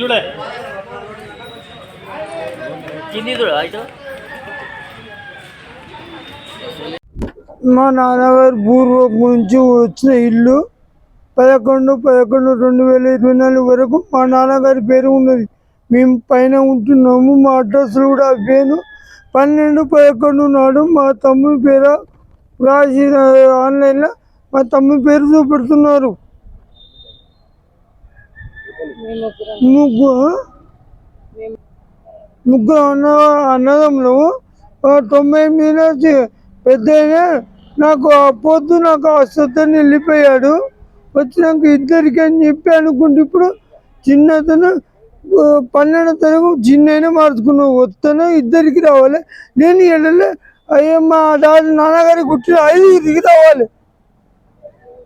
చూడే. కింది చూడు అయితే మా నాన్నగారు పూర్వం నుంచి వచ్చిన ఇల్లు పదకొండు పదకొండు రెండు వేల ఇరవై నాలుగు వరకు మా నాన్నగారి పేరు ఉన్నది. మేము పైన ఉంటున్నాము మా అడ్రస్లు కూడా అవ్వేను పన్నెండు పదకొండు నాడు మా తమ్ముని పేరు రాసి ఆన్లైన్లో మా తమ్ముని పేరు చూపెడుతున్నారు. ముగ్గురు ముగ్గురు అన్న అన్నదమ్ములు తొంభై మీద పెద్ద నాకు ఆ పొద్దు నాకు అస్వతని వెళ్ళిపోయాడు. వచ్చినాక ఇద్దరికి అని చెప్పి అనుకుంటే ఇప్పుడు చిన్నతను పన్నెండు తనకు చిన్న మార్చుకున్నావు. వస్తాను ఇద్దరికి రావాలి. నేను వెళ్ళలే. అయ్యో మా డాడీ నాన్నగారికి కుట్టిన ఐదుగురికి రావాలి.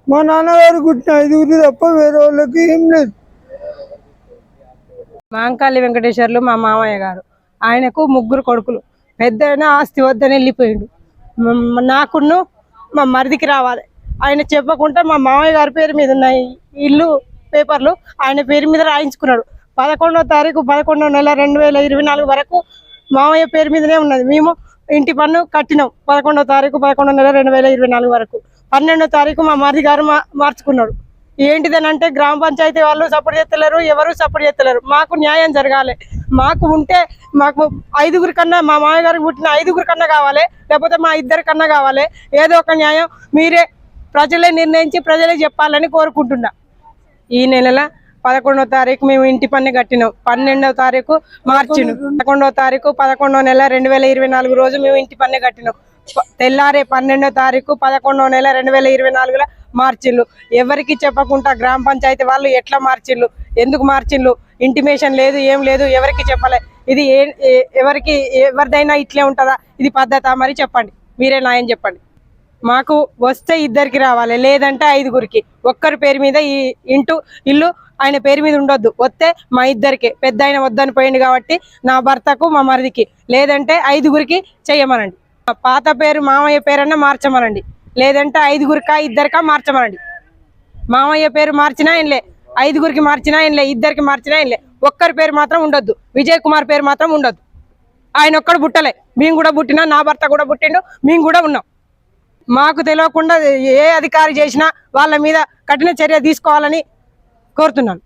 మా నాన్నగారు కుట్టిన ఐదుగురికి తప్ప వేరే వాళ్ళకి ఏం లేదు. మాంకాళి వెంకటేశ్వర్లు మా మామయ్య గారు. ఆయనకు ముగ్గురు కొడుకులు. పెద్ద ఆస్తి వద్దని వెళ్ళిపోయిండు. మ- నాకును మా మరిదికి రావాలి. ఆయన చెప్పకుండా మా మామయ్య గారి పేరు మీద ఉన్నాయి ఇల్లు పేపర్లు ఆయన పేరు మీద రాయించుకున్నాడు. పదకొండో తారీఖు పదకొండో నెల రెండు వేల ఇరవై నాలుగు వరకు మామయ్య పేరు మీదనే ఉన్నది. మేము ఇంటి పన్ను కట్టినాం పదకొండో తారీఖు పదకొండో నెల రెండు వేల ఇరవై నాలుగు వరకు. పన్నెండో తారీఖు మా మరిది గారు మా- మార్చుకున్నాడు. ఏంటిదని అంటే గ్రామ పంచాయతీ వాళ్ళు సపోర్ట్ చేస్తలేరు ఎవరు సపోర్ట్ చేస్తలేరు. మాకు న్యాయం జరగాలి. మాకు ఉంటే మాకు ఐదుగురి కన్నా మా మామగారికి పుట్టిన ఐదుగురి కన్నా కావాలి లేకపోతే మా ఇద్దరి కన్నా కావాలి. ఏదో ఒక న్యాయం మీరే ప్రజలే నిర్ణయించి ప్రజలే చెప్పాలని కోరుకుంటున్నా. ఈ నెలల పదకొండో తారీఖు మేము ఇంటి పన్ను కట్టినాం. పన్నెండవ తారీఖు మార్చిను. పదకొండవ తారీఖు పదకొండవ నెల రెండు వేల ఇరవై నాలుగు రోజు మేము ఇంటి పన్ను కట్టినాం. తెల్లారే పన్నెండో తారీఖు పదకొండవ నెల రెండు వేల ఇరవై నాలుగులో మార్చిళ్ళు ఎవరికి చెప్పకుండా గ్రామ పంచాయతీ వాళ్ళు ఎట్లా మార్చిళ్ళు ఎందుకు మార్చిళ్ళు ఇంటిమేషన్ లేదు ఏం లేదు ఎవరికి చెప్పలే? ఇది ఏ ఎవరికి ఎవరిదైనా ఇట్లే ఉంటుందా? ఇది పద్ధత? మరి చెప్పండి. మీరే నాయని చెప్పండి. మాకు వస్తే ఇద్దరికి రావాలి లేదంటే ఐదుగురికి. ఒక్కరి పేరు మీద ఈ ఇంటూ ఇల్లు ఆయన పేరు మీద ఉండొద్దు. వస్తే మా ఇద్దరికి. పెద్ద ఆయన వద్దని పోయింది కాబట్టి నా భర్తకు మా మరిదికి. లేదంటే ఐదుగురికి చేయమనండి. మా పాత పేరు మామయ్య పేరన్నా మార్చమనండి. లేదంటే ఐదుగురికా ఇద్దరికా మార్చమనండి మామయ్య పేరు మార్చినా ఆయనలే ఐదుగురికి మార్చినా ఆయనలే ఇద్దరికి మార్చినా ఏంలే ఒక్కరి పేరు మాత్రం ఉండొద్దు. విజయ్ కుమార్ పేరు మాత్రం ఉండొద్దు. ఆయన ఒక్కడు పుట్టలే. మేము కూడా పుట్టినా నా భర్త కూడా పుట్టిండు మేము కూడా ఉన్నాం. మాకు తెలియకుండా ఏ అధికారి చేసినా వాళ్ళ మీద కఠిన చర్య తీసుకోవాలని కోరుతున్నాను.